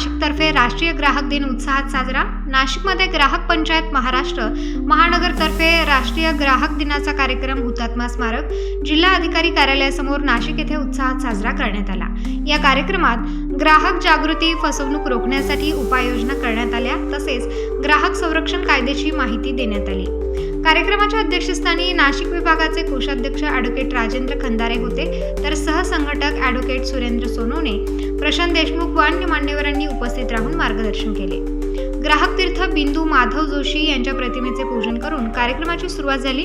नाशिकतर्फे राष्ट्रीय ग्राहक दिन उत्साहात साजरा. नाशिकमध्ये ग्राहक पंचायत महाराष्ट्र महानगरतर्फे राष्ट्रीय ग्राहक दिनाचा कार्यक्रम हुतात्मा स्मारक. जिल्हा अधिकारी कार्यालयासमोर नाशिक येथे उत्साहात साजरा करण्यात आला. या कार्यक्रमात ग्राहक जागृती फसवणूक रोखण्यासाठी उपाययोजना करण्यात आल्या. तसेच ग्राहक संरक्षण कायद्याची माहिती देण्यात आली. कार्यक्रमाच्या अध्यक्षस्थानी नाशिक विभागाचे कोषाध्यक्ष ॲडव्होकेट राजेंद्र खंदारे होते. तर सहसंघटक ॲडव्होकेट सुरेंद्र सोनवणे प्रशांत देशमुख व अन्य मान्यवरांनी उपस्थित राहून मार्गदर्शन केले. ग्राहक तीर्थ बिंदू माधव जोशी यांच्या प्रतिमेचे पूजन करून कार्यक्रमाची सुरुवात झाली.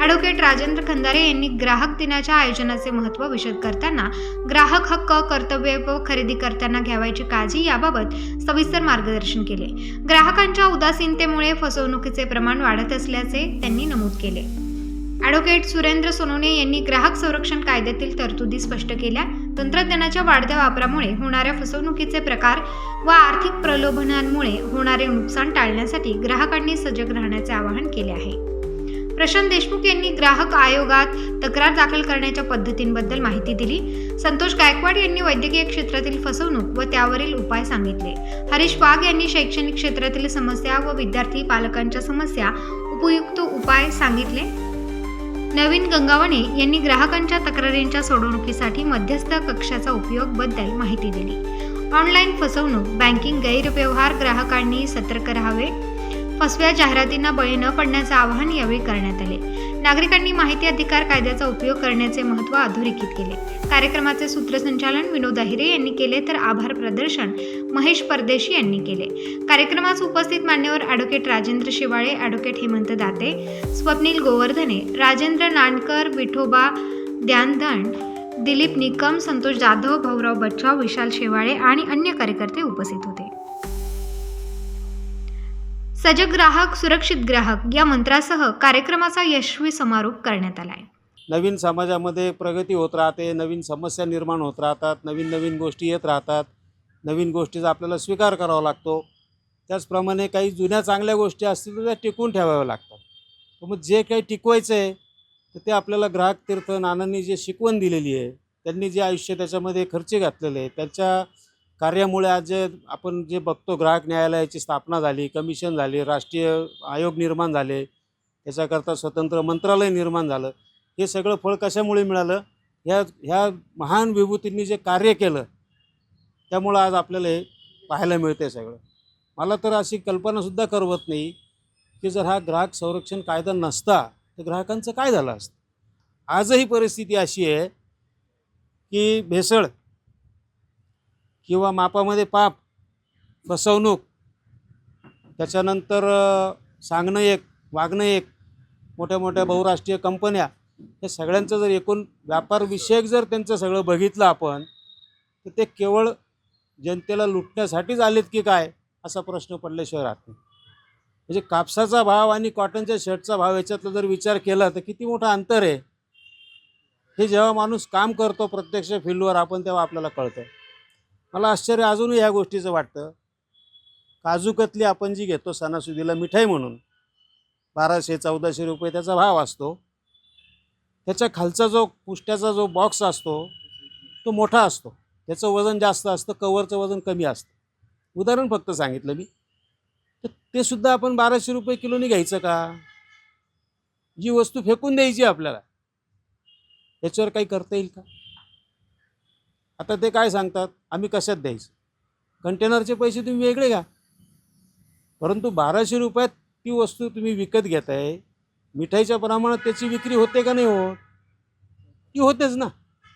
ॲडव्होकेट राजेंद्र खंदारे यांनी ग्राहक दिनाच्या आयोजनाचे महत्त्व विशद करताना ग्राहक हक्क कर्तव्य व खरेदी करताना घ्यावायची काळजी याबाबत सविस्तर मार्गदर्शन केले. ग्राहकांच्या उदासीनतेमुळे फसवणुकीचे प्रमाण वाढत असल्याचे त्यांनी नमूद केले. ॲडव्होकेट सुरेंद्र सोनोने यांनी ग्राहक संरक्षण कायद्यातील तरतुदी स्पष्ट केल्या. तंत्रज्ञानाच्या वाढत्या वापरामुळे होणाऱ्या फसवणुकीचे प्रकार व आर्थिक प्रलोभनांमुळे होणारे नुकसान टाळण्यासाठी ग्राहकांनी सजग राहण्याचे आवाहन केले आहे. प्रशांत देशमुख यांनी ग्राहक आयोगात तक्रार दाखल करण्याच्या पद्धतींबद्दल माहिती दिली. संतोष गायकवाड यांनी वैद्यकीय क्षेत्रातील फसवणूक व त्यावरील उपाय सांगितले. हरीश वाघ यांनी शैक्षणिक क्षेत्रातील समस्या व विद्यार्थी पालकांच्या समस्या उपयुक्त उपाय सांगितले. नवीन गंगावणे यांनी ग्राहकांच्या तक्रारींच्या सोडवणुकीसाठी मध्यस्थ कक्षाचा उपयोगबद्दल माहिती दिली. ऑनलाईन फसवणूक बँकिंग गैरव्यवहार ग्राहकांनी सतर्क राहावे. फसव्या जाहिरातींना बळी न पडण्याचं आवाहन यावेळी करण्यात आले. नागरिकांनी माहिती अधिकार कायद्याचा उपयोग करण्याचे महत्त्व अधोरेखित केले. कार्यक्रमाचे सूत्रसंचालन विनोद अहिरे यांनी केले तर आभार प्रदर्शन महेश परदेशी यांनी केले. कार्यक्रमास उपस्थित मान्यवर ॲडव्होकेट राजेंद्र शिवाळे ॲडव्होकेट हेमंत दाते स्वप्नील गोवर्धने राजेंद्र नानकर विठोबा ध्यानधन दिलीप निकम संतोष जाधव भाऊराव बच्चाव विशाल शेवाळे आणि अन्य कार्यकर्ते उपस्थित होते. सजग ग्राहक सुरक्षित ग्राहक या मंत्रासह कार्यक्रमाचा यशस्वी समारोप करण्यात आला आहे नवीन समाजामध्ये प्रगती होत राहते नवीन समस्या निर्माण होत राहतात नवीन नवीन गोष्टी येत राहतात. नवीन गोष्टीचा आपल्याला स्वीकार करावा लागतो. त्याचप्रमाणे काही जुन्या चांगल्या गोष्टी असतील तर त्या टिकवून ठेवाव्या लागतात. तर मग जे काही टिकवायचं आहे तर ते आपल्याला ग्राहक तीर्थ नानांनी जे शिकवण दिलेली आहे त्यांनी जे आयुष्य त्याच्यामध्ये खर्च घातलेले आहे त्यांच्या कार्यामुळे आज जे आपण जे बघतो ग्राहक न्यायालयाची स्थापना झाली कमिशन झाली राष्ट्रीय आयोग निर्माण झाले त्याच्याकरता स्वतंत्र मंत्रालय निर्माण झालं. हे सगळं फळ कशामुळे मिळालं? ह्या ह्या महान विभूतींनी जे कार्य केलं त्यामुळं आज आपल्याला हे पाहायला मिळते सगळं. मला तर अशी कल्पनासुद्धा करवत नाही की जर हा ग्राहक संरक्षण कायदा नसता तर ग्राहकांचं काय झालं असतं? आजही परिस्थिती अशी आहे की भेसळ किंवा मापामध्ये पाप फसवणूक त्याच्यानंतर सांगणं एक वागणं एक मोठ्या मोठ्या बहुराष्ट्रीय कंपन्या हे सगळ्यांचं जर एकूण व्यापारविषयक जर त्यांचं सगळं बघितलं आपण तर ते केवळ जनतेला लुटण्यासाठीच आलेत की काय असा प्रश्न पडल्याशिवाय राहत नाही म्हणजे कापसाचा भाव आणि कॉटनच्या शर्टचा भाव याच्यातला जर विचार केला तर किती मोठं अंतर आहे? हे जेव्हा माणूस काम करतो प्रत्यक्ष फील्डवर आपण तेव्हा आपल्याला कळतं. मला आश्चर्य अजूनही ह्या गोष्टीचं वाटतं. काजूकतली आपण जी घेतो सणासुदीला मिठाई म्हणून बाराशे चौदाशे रुपये त्याचा भाव असतो. त्याच्या खालचा जो पुष्ट्याचा जो बॉक्स असतो तो मोठा असतो. त्याचं वजन जास्त असतं कवरचं वजन कमी असतं. उदाहरण फक्त सांगितलं मी. तर ते सुद्धा आपण बाराशे रुपये किलोनी घ्यायचं का? जी वस्तू फेकून द्यायची आपल्याला याच्यावर काही करता येईल का? आता ते काय सांगतात? आम्ही कशात द्यायचं? कंटेनरचे पैसे तुम्ही वेगळे घ्या. परंतु बाराशे रुपयात ती वस्तू तुम्ही विकत घेताय मिठाईच्या प्रमाणात त्याची विक्री होते का नाही होत? ती होतेच ना.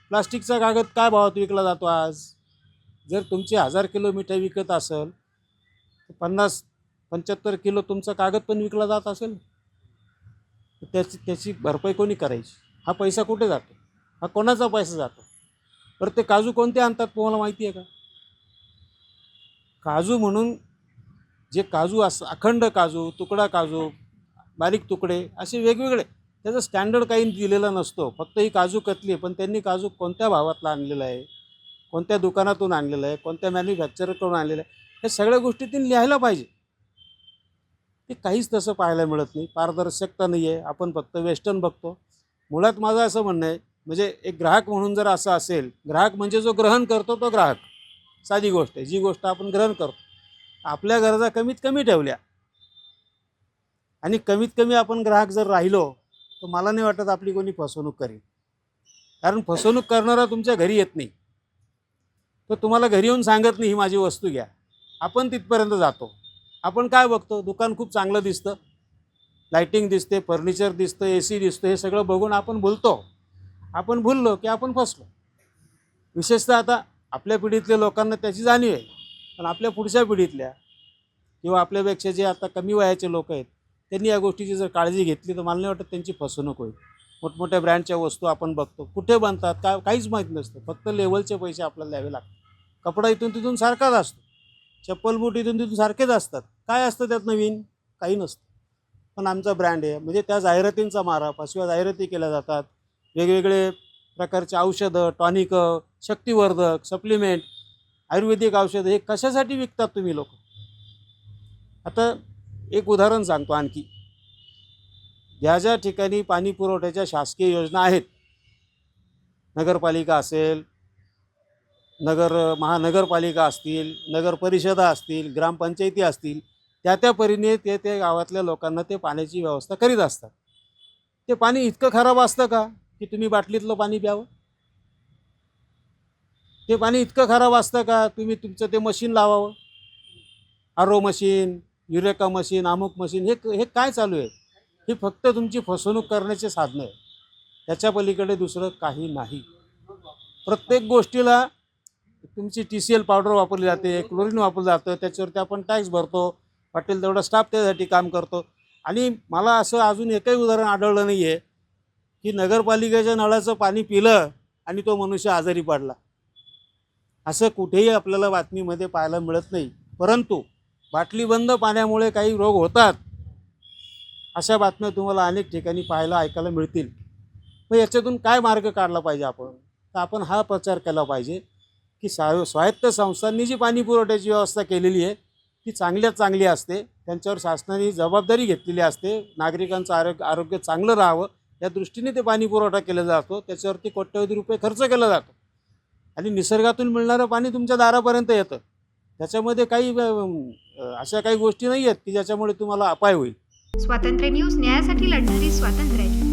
प्लास्टिकचा कागद काय भावात विकला जातो आज? जर तुमची हजार किलो मिठाई विकत असेल तर पन्नास पंच्याहत्तर किलो तुमचा कागद पण विकला जात असेल. तर त्याची त्याची भरपाई कोणी करायची? हा पैसा कुठे जातो? हा कोणाचा पैसा जातो? बरं ते काजू कोणते आणतात तुम्हाला माहिती आहे का? काजू म्हणून जे काजू अस अखंड काजू तुकडा काजू बारीक तुकडे असे वेगवेगळे. त्याचं स्टँडर्ड काही दिलेला नसतो. फक्त ही काजू कतली पण त्यांनी काजू कोणत्या भावातला आणलेला आहे? कोणत्या दुकानातून आणलेलं आहे? कोणत्या मॅन्युफॅक्चरकडून आणलेलं आहे? हे सगळ्या गोष्टी त्यांनी लिहायला पाहिजे. ते काहीच तसं पाहायला मिळत नाही. पारदर्शकता नाही आहे आपण फक्त वेस्टर्न बघतो. मुळात माझं असं म्हणणं आहे म्हणजे एक ग्राहक म्हणून जर असं असेल ग्राहक म्हणजे जो ग्रहण करतो तो ग्राहक. साधी गोष्ट आहे जी गोष्ट आपण ग्रहण करतो. आपल्या गरजा कमीत कमी ठेवल्या. आणि कमीत कमी आपण ग्राहक जर राहिलो तर मला नाही वाटत आपली कोणी फसवणूक करेल. कारण फसवणूक करणारा तुमच्या घरी येत नाही. तो तुम्हाला घरी येऊन सांगत नाही ही माझी वस्तू घ्या. आपण तिथपर्यंत जातो. आपण काय बघतो? दुकान खूप चांगलं दिसतं. लाईटिंग दिसते फर्निचर दिसतं ए सी दिसतं हे सगळं बघून आपण बोलतो. आपण भुललो की आपण फसलो. विशेषतः आता आपल्या पिढीतल्या लोकांना त्याची जाणीव आहे. पण आपल्या पुढच्या पिढीतल्या किंवा आपल्यापेक्षा जे आता कमी वयाचे लोक आहेत त्यांनी या गोष्टीची जर काळजी घेतली तर मला नाही वाटत त्यांची फसवणूक होईल. मोठमोठ्या ब्रँडच्या वस्तू आपण बघतो. कुठे बनतात काय काहीच माहीत नसतं. फक्त लेवलचे पैसे आपल्याला द्यावे लागतात. कपडा इथून तिथून सारखाच असतो. चप्पल बूट इथून तिथून सारखेच असतात. काय असतं त्यात नवीन? काही नसतं. पण आमचा ब्रँड आहे. म्हणजे त्या जाहिरातींचा मारा पाचव्या जाहिराती केल्या जातात. वेगवेगळे प्रकारचे औषधं टॉनिकं शक्तिवर्धक सप्लिमेंट आयुर्वेदिक औषधं हे कशासाठी विकतात तुम्ही लोक? आता एक उदाहरण सांगतो आणखी. ज्या ज्या ठिकाणी पाणी पुरवठ्याच्या शासकीय योजना आहेत नगरपालिका असेल नगर महानगरपालिका असतील नगर परिषदा असतील ग्रामपंचायती असतील त्या त्या परीने ते ते गावातल्या लोकांना ते पाण्याची व्यवस्था करीत असतात. ते पाणी इतकं खराब असतं का? की तुम्ही बाटलीतलं पाणी प्यावं? ते पाणी इतकं खराब असतं का? तुम्ही तुमचं ते मशीन लावावं? आरो मशीन युरेका मशीन अमुक मशीन हे हे काय चालू आहे? ही फक्त तुमची फसवणूक करण्याचे साधनं आहे त्याच्या पलीकडे दुसरं काही नाही. प्रत्येक गोष्टीला तुमची टी सी एल पावडर वापरली जाते क्लोरीन वापरलं जातं त्याच्यावरती आपण टॅक्स भरतो वाटेल तेवढा स्टाफ त्यासाठी काम करतो. आणि मला असं अजून एकही उदाहरण आढळलं नाही आहे की नगरपालिकेच्या नळाचं पाणी पिलं आणि तो मनुष्य आजारी पडला. असं कुठेही आपल्याला बातमीमध्ये पाहायला मिळत नाही. परंतु बाटली बंद पाण्यामुळे काही रोग होतात अशा बातम्या तुम्हाला अनेक ठिकाणी पाहायला ऐकायला मिळतील. मग याच्यातून काय मार्ग काढला पाहिजे आपण? तर आपण हा प्रचार केला पाहिजे की सा स्वायत्त संस्थांनी जी पाणी पुरवठ्याची व्यवस्था केलेली आहे ती चांगल्यात चांगली असते. त्यांच्यावर शासनाने जबाबदारी घेतलेली असते. नागरिकांचं आरोग्य आरोग्य चांगलं राहावं. या दृष्टीने ते पाणी पुरवठा केला जातो त्याच्यावरती कोट्यवधी रुपये खर्च केला जातो. आणि निसर्गातून मिळणारं पाणी तुमच्या दारापर्यंत येतं. त्याच्यामध्ये काही अशा काही गोष्टी नाही आहेत की ज्याच्यामुळे तुम्हाला अपाय होईल. स्वातंत्र्य न्यूज न्यायासाठी लढणारी स्वातंत्र्याची